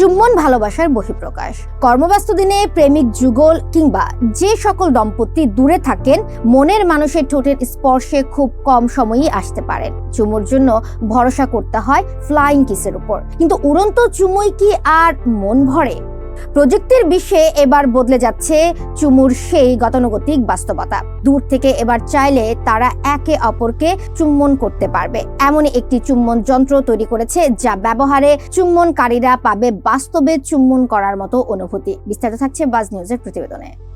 চুম্বন ভালোবাসার বহিঃপ্রকাশ। কর্মব্যস্ত দিনে প্রেমিক যুগল কিংবা যে সকল দম্পতি দূরে থাকেন, মনের মানুষের ঠোঁটের স্পর্শে খুব কম সময়ই আসতে পারেন। চুমুর জন্য ভরসা করতে হয় ফ্লাইং কিসের উপর। কিন্তু উড়ন্ত চুমুই কি আর মন ভরে? প্রযুক্তির বিশ্বে এবার বদলে যাচ্ছে চুমুর সেই গতানুগতিক বাস্তবতা। দূর থেকে এবার চাইলে তারা একে অপরকে চুম্বন করতে পারবে। এমন একটি চুম্বন যন্ত্র তৈরি করেছে যা ব্যবহারে চুম্বনকারীরা পাবে বাস্তবে চুম্বন করার মতো অনুভূতি। বিস্তারিত থাকছে বাজ নিউজের প্রতিবেদনে।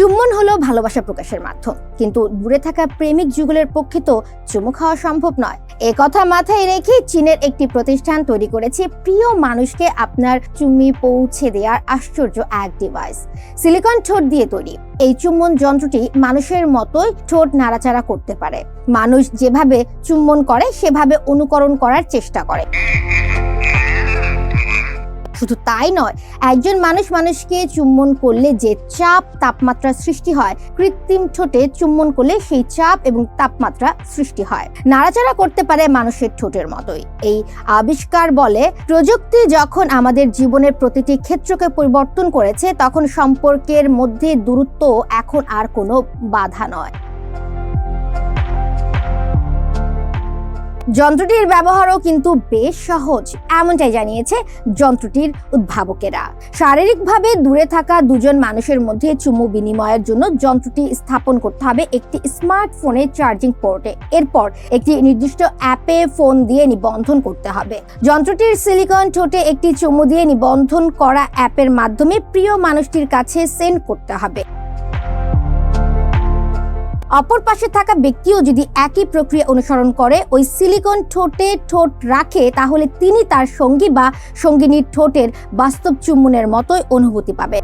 চুম্বন হলো ভালোবাসা প্রকাশের মাধ্যম। কিন্তু দূরে থাকা প্রেমিক যুগলের পক্ষে তো চুমু খাওয়া সম্ভব নয়। এ কথা মাথায় রেখে চীনের একটি প্রতিষ্ঠান তৈরি করেছে প্রিয় মানুষকে আপনার চুম্মি পৌঁছে দেওয়ার আশ্চর্য এক ডিভাইস সিলিকন ঠোঁট দিয়ে তৈরি। এই চুম্বন যন্ত্রটি মানুষের মতোই ঠোঁট নাড়াচাড়া করতে পারে। মানুষ যেভাবে চুম্বন করে, সেভাবে অনুকরণ করার চেষ্টা করে। শুধু তাই নয়, একজন মানুষ মানুষকে চুম্বন করলে যে চাপ তাপমাত্রা সৃষ্টি হয়, কৃত্রিম ঠোঁটে চুম্বন করলে সেই চাপ এবং তাপমাত্রা সৃষ্টি হয়। নাড়াচাড়া করতে পারে মানুষের ঠোঁটের মতোই। এই আবিষ্কার বলে, প্রযুক্তি যখন আমাদের জীবনের প্রতিটি ক্ষেত্রকে পরিবর্তন করেছে, তখন সম্পর্কের মধ্যে দূরত্ব এখন আর কোনো বাধা নয়। যন্ত্রটির ব্যবহারও কিন্তু বেশ সহজ, এমনটাই জানিয়েছে যন্ত্রটির উদ্ভাবকেরা। শারীরিকভাবে দূরে থাকা দুজন মানুষের মধ্যে চুমু বিনিময়ের জন্য যন্ত্রটি স্থাপন করতে হবে একটি স্মার্টফোনের চার্জিং পোর্টে। এরপর একটি নির্দিষ্ট অ্যাপে ফোন দিয়ে নিবন্ধন করতে হবে। যন্ত্রটির সিলিকন ঠোঁটে একটি চুমু দিয়ে নিবন্ধন করা অ্যাপের মাধ্যমে প্রিয় মানুষটির কাছে সেন্ড করতে হবে। অপর পাশে থাকা ব্যক্তিও যদি একই প্রক্রিয়া অনুসরণ করে, ওই সিলিকন ঠোঁটে ঠোঁট রাখে, তাহলে তিনি তার সঙ্গী বা সঙ্গিনীর ঠোঁটের বাস্তব চুম্বনের মতোই অনুভূতি পাবে।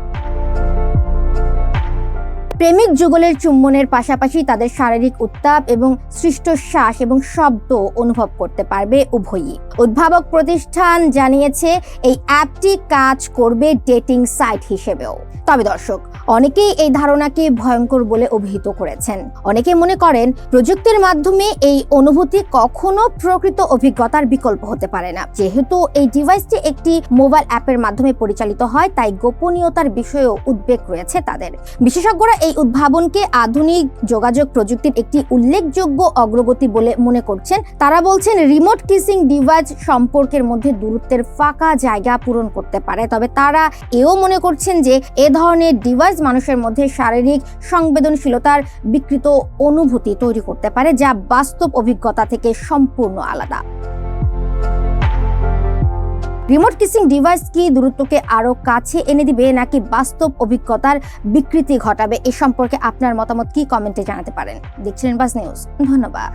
প্রেমিক যুগলের চুম্বনের পাশাপাশি তাদের শারীরিক উত্তাপ এবং সৃষ্ট শ্বাস এবং শব্দ অনুভব করতে পারবে উভয়ই। উদ্ভাবক প্রতিষ্ঠান জানিয়েছে, এই অ্যাপটি কাজ করবে ডেটিং সাইট হিসেবেও। তবে দর্শক, অনেকেই এই ধারণাকে ভয়ঙ্কর বলে অভিহিত করেছেন। অনেকে মনে করেন, প্রযুক্তির মাধ্যমে এই অনুভূতি কখনো প্রকৃত অভিজ্ঞতার বিকল্প হতে পারে না। যেহেতু এই ডিভাইসটি একটি মোবাইল অ্যাপের মাধ্যমে পরিচালিত হয়, তাই গোপনীয়তার বিষয়েও উদ্বেগ রয়েছে তাদের। বিশেষজ্ঞরা এই উদ্ভাবনকে আধুনিক যোগাযোগ প্রযুক্তির একটি উল্লেখযোগ্য অগ্রগতি বলে মনে করছেন। তারা বলছেন রিমোট কিসিং ডিভাইস সম্পর্কের মধ্যে দূরত্বের ফাঁকা জায়গা পূরণ করতে পারে। তবে তারা এও মনে করছেন যে, এ ধরনের ডিভাইস মানুষের মধ্যে শারীরিক সংবেদনশীলতার বিকৃত অনুভূতি তৈরি করতে পারে, যা বাস্তব অভিজ্ঞতা থেকে সম্পূর্ণ আলাদা। রিমোট কিসিং ডিভাইস কি দূরত্বকে আরও কাছে এনে দিবে নাকি বাস্তব অভিজ্ঞতার বিকৃতি ঘটাবে? এ সম্পর্কে আপনার মতামত কি কমেন্টে জানাতে পারেন। দেখছিলেন বাস নিউজ। ধন্যবাদ।